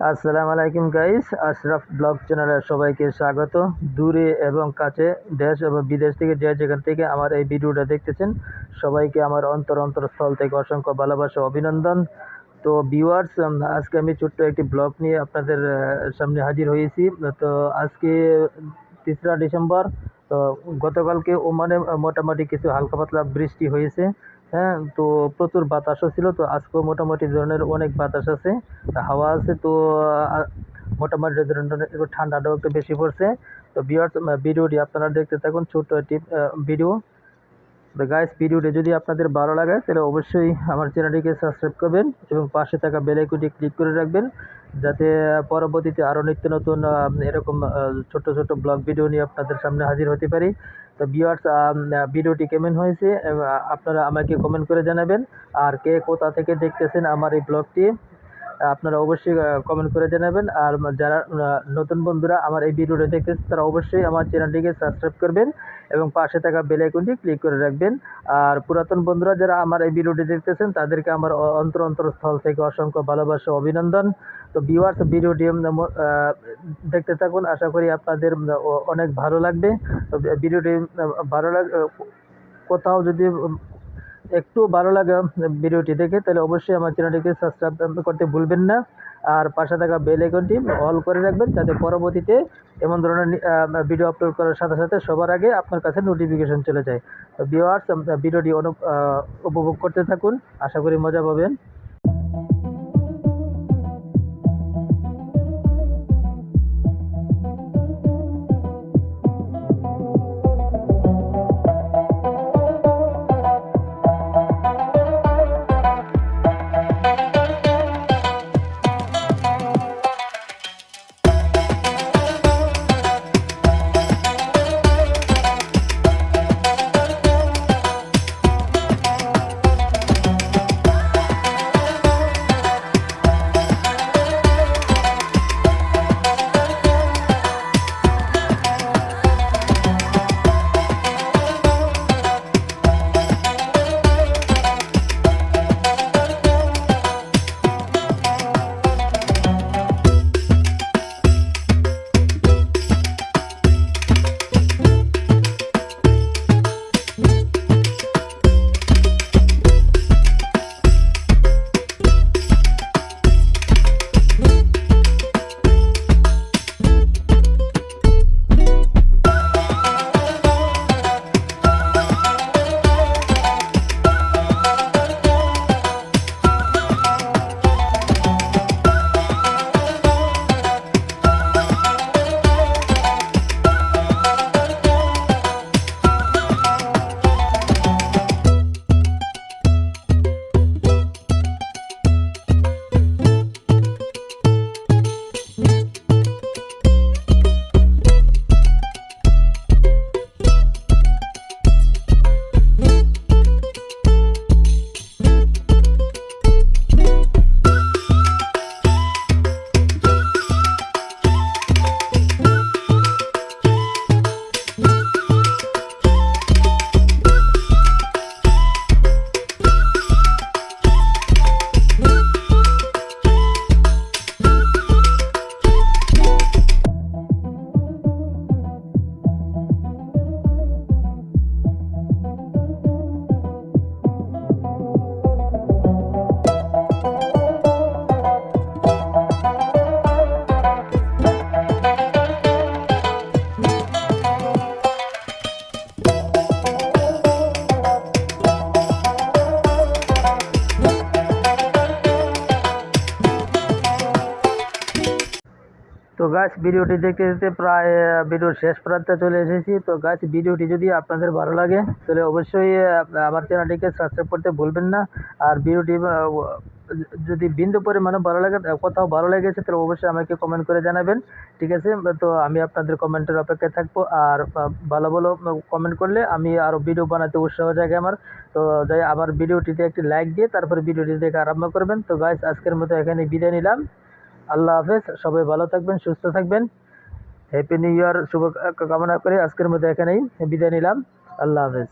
আসসালামু আলাইকুম guys Ashraf blog চ্যানেলের সবাইকে স্বাগত। দূরে এবং কাছে দেশ এবং বিদেশ থেকে যে যেখান থেকে আমার এই ভিডিওটা দেখতেছেন, সবাইকে আমার অন্তর অন্তরস্থল থেকে অসংখ্য ভালোবাসা, অভিনন্দন। তো ভিউয়ার্স আজকে আমি ছোট্ট একটি ব্লগ নিয়ে আপনাদের সামনে হাজির হয়েছি। তো আজকে তেসরা ডিসেম্বর, তো গতকালকে ওমানে মোটামুটি কিছু হালকা পাতলা বৃষ্টি হয়েছে। হ্যাঁ তো প্রচুর বাতাসও ছিল, তো আজকেও মোটামুটি ধরনের অনেক বাতাস আছে হাওয়া আছে, তো মোটামুটি ধরনের একটু ঠান্ডাটাও একটু বেশি পড়ছে, তো ভিউয়ার্স ভিডিওটি আপনারা দেখতে থাকুন, ছোট্ট একটি ভিডিও তো গাইস ভিডিওটি যদি আপনাদের ভালো লাগে তাহলে অবশ্যই আমার চ্যানেলটিকে সাবস্ক্রাইব করবেন এবং পাশে থাকা বেল আইকনটি ক্লিক করে রাখবেন যাতে পরবর্তীতে আরও নিত্য নতুন এরকম আহ, ছোট্ট ছোট্ট ব্লগ ভিডিও নিয়ে আপনাদের সামনে হাজির হতে পারি। তো ভিউয়ার্স ভিডিওটি কেমন হয়েছে আপনারা আমাকে কমেন্ট করে জানাবেন আর কে কোথা থেকে দেখতেছেন আমার এই ব্লগটি আপনারা অবশ্যই কমেন্ট করে জানাবেন। আর যারা নতুন বন্ধুরা আমার এই ভিডিওটা দেখতেছেন, তারা অবশ্যই আমার চ্যানেলটিকে সাবস্ক্রাইব করবেন এবং পাশে থাকা বেল আইকনটি ক্লিক করে রাখবেন। আর পুরাতন বন্ধুরা যারা আমার এই ভিডিওটি দেখতেছেন, তাদেরকে আমার অন্তর অন্তরস্থল থেকে অসংখ্য ভালোবাসা, অভিনন্দন। তো ভিউয়ার্স ভিডিওটি দেখতে থাকুন। আশা করি আপনাদের অনেক ভালো লাগবে। তো, ভিডিওটি ভালো লাগ, কোথাও যদি একটু ভালো লাগে ভিডিওটি দেখে, তাহলে অবশ্যই আমার চ্যানেলটিকে সাবস্ক্রাইব করতে ভুলবেন না। আর পাশে থাকা বেল আইকনটি অল করে রাখবেন, যাতে পরবর্তীতে এমন ধরনের ভিডিও আপলোড করার সাথে সাথে সবার আগে আপনার কাছে নোটিফিকেশন চলে যায়। তো ভিউয়ার্স ভিডিওটি অনু উপভোগ করতে থাকুন। আশা করি মজা পাবেন। তো গাছ ভিডিওটি দেখতে দেখতে প্রায় ভিডিওর শেষ প্রান্তে চলে এসেছি। তো গাছ ভিডিওটি যদি আপনাদের ভালো লাগে, তাহলে অবশ্যই আমার চ্যানেলটিকে সাবস্ক্রাইব করতে ভুলবেন না। আর ভিডিওটি যদি বিন্দু পরিমাণে ভালো লাগে কোথাও ভালো লেগেছে, তাহলে অবশ্যই আমাকে কমেন্ট করে জানাবেন। ঠিক আছে? তো আমি আপনাদের কমেন্টের অপেক্ষায় থাকব। আর ভালো ভালো কমেন্ট করলে আমি আরও ভিডিও বানাতে উৎসাহ জাগে আমার। তো যাই, আমার ভিডিওটিতে একটি লাইক দিয়ে তারপরে ভিডিওটি দেখে আরম্ভ করবেন। তো গাইস আজকের মতো এখানে বিদায় নিলাম। আল্লাহ হাফেজ, সবাই ভালো থাকবেন, সুস্থ থাকবেন। হ্যাপি নিউ ইয়ার শুভ কামনা করে, আজকের মধ্যে এখানেই বিদায় নিলাম। আল্লাহ হাফেজ।